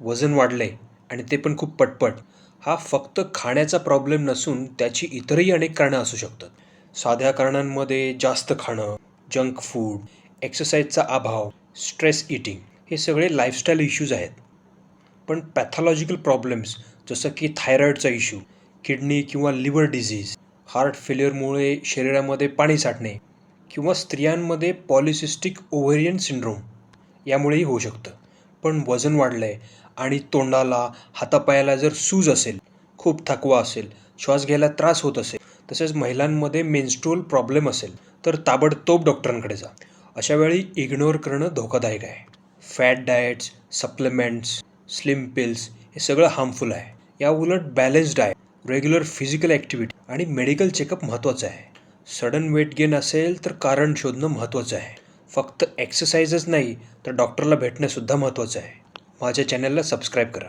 वजन वाढलं आहे आणि ते पण खूप पटपट. हा फक्त खाण्याचा प्रॉब्लेम नसून त्याची इतरही अनेक कारणं असू शकतात. साध्या कारणांमध्ये जास्त खाणं जंक फूड एक्सरसाइजचा अभाव स्ट्रेस इटिंग हे सगळे लाईफस्टाईल इश्यूज आहेत. पण पॅथॉलॉजिकल प्रॉब्लेम्स जसं की थायरॉईडचा इश्यू किडनी किंवा लिव्हर डिझीज हार्ट फेल्युअरमुळे शरीरामध्ये पाणी साठणे किंवा स्त्रियांमध्ये पॉलिसिस्टिक ओव्हेरियन सिंड्रोम यामुळेही होऊ शकतं. पण वजन वाढलं आहे आणि तोंडाला हातापायाला जर सूज असेल खूप थकवा असेल श्वास घ्यायला त्रास होत असेल तसेच महिलांमध्ये मेन्स्ट्रुअल प्रॉब्लेम असेल तर ताबडतोब डॉक्टरांकडे जा. अशा वेळी इग्नोर करणं धोकादायक आहे. Fat diets supplements slim pills हे सगळं हार्मफुल आहे. या उलट balance diet regular physical activity आणि मेडिकल चेकअप महत्त्वाचं आहे. सडन वेट गेन असेल तर कारण शोधणं महत्त्वाचं आहे. फक्त एक्सरसाइजच नाही तर डॉक्टरला भेटणंसुद्धा महत्त्वाचं आहे. माझ्या चॅनलला सबस्क्राईब करा.